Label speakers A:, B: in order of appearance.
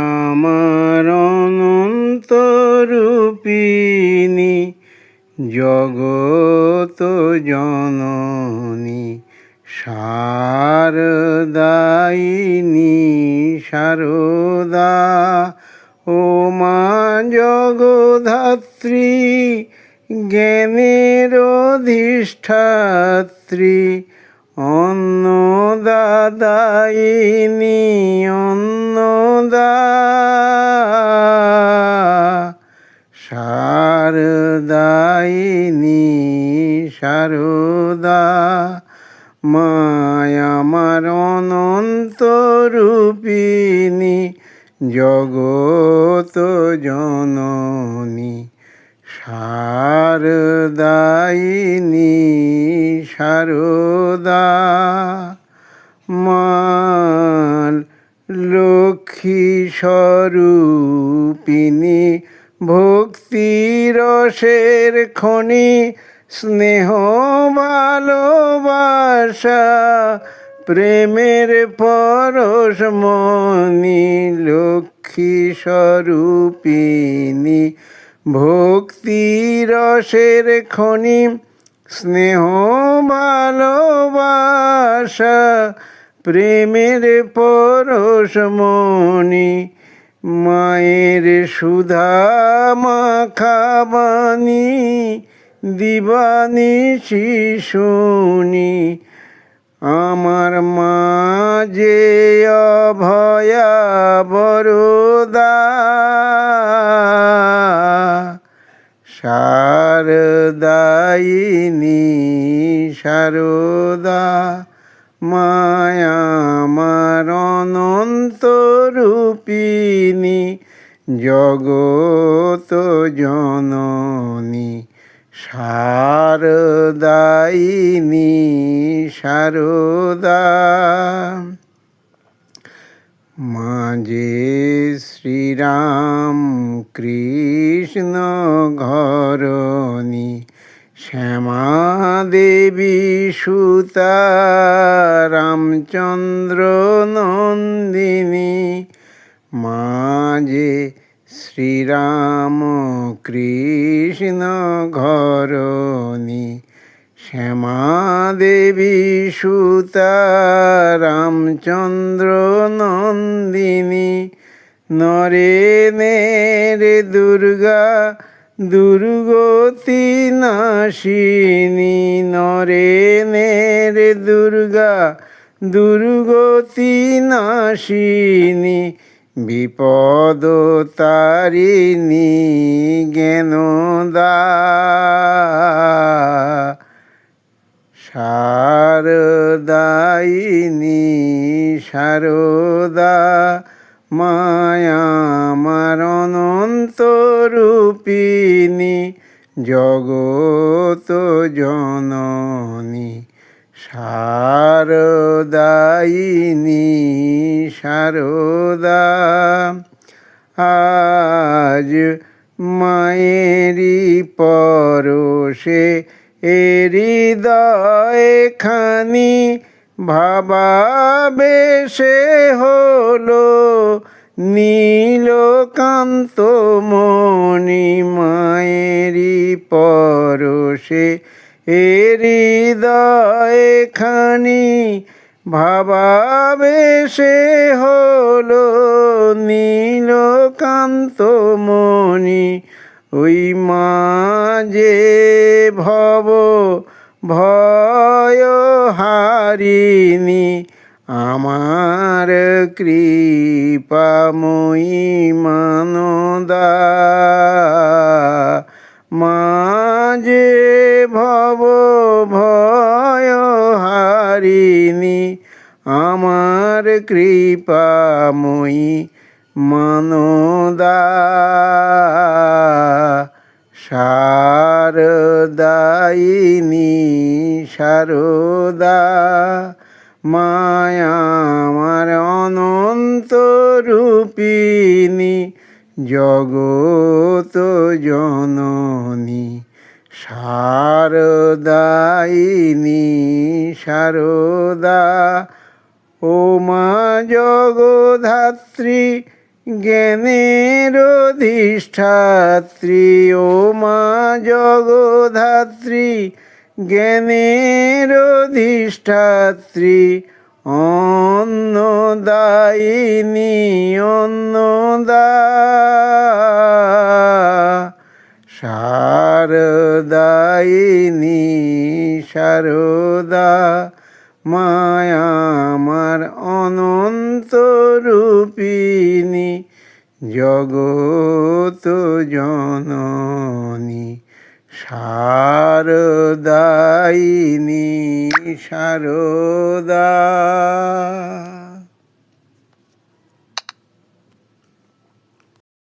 A: Myanmar অনন্ত রূপিণী জগত জননী শারদায়িনী শারদা ও মা জগধাত্রী জ্ঞানের অধিষ্ঠাত্রী অন্নদাদায়িনী অন্নদা শারদায়িনী শারদা মায়ামার অনন্ত রূপিণী জগত জননী। শারদায়িনী শারদা লক্ষ্মী স্বরূপিণী, ভক্তি রসের খনি, স্নেহ ভালোবাসা, প্রেমের পরশমণি লক্ষ্মী স্বরূপিণী, ভক্তি রসের খনি, স্নেহ ভালোবাসা প্রেমের পরশমণি মায়ের সুধা মাখাবানি দিবানি শিশুনি। আমার মা যে অভয়া বরদা শারদায়িনী শারদা মায়ামার জগত জননী শারদায়িনী শারদা মাঝে শ্রীরাম কৃষ্ণ ঘরণী শ্যামা দেবী সুতা রামচন্দ্র নন্দিনী মাঝে শ্রীরাম কৃষ্ণ ঘরণী শ্যামা দেবী সুতা রামচন্দ্র নন্দিনী নরে রে দুর্গা দুর্গতি নাশিনী নরে রে দুর্গা দুর্গতি নাশিনী বিপদ তারিণী জ্ঞানদা শারদায়িনী শারদা মায়ামার অনন্ত রূপিণী জগত জননী। শারদায়িনী শারদা আজ মায়েরই পরশে হৃদয় খানি ভাবাবেশে হলো নীলকান্ত মণি মায়েরই পরশে হৃদয় খানি ভাবাবেশে হলো নীলকান্ত মণি ওই মাঝে ভব ভয় হারিনি আমার কৃপাময়ী মানদা। মাঝে ভব কৃপাময়ী মানদা। শারদায়িনী শারদা মায়া আমার অনন্ত রূপিণী জগত জননী। শারদায়িনী শারদা ও মা জগধাত্রী জ্ঞানের অধিষ্ঠাত্রী। ও মা জগধাত্রী জ্ঞানের অধিষ্ঠাত্রী। অন্নদায়িনী অন্নদা। শারদায়িনী শারদা মায়া আমার অনন্ত রূপিণী জগত জননী শারদায়িনী শারদা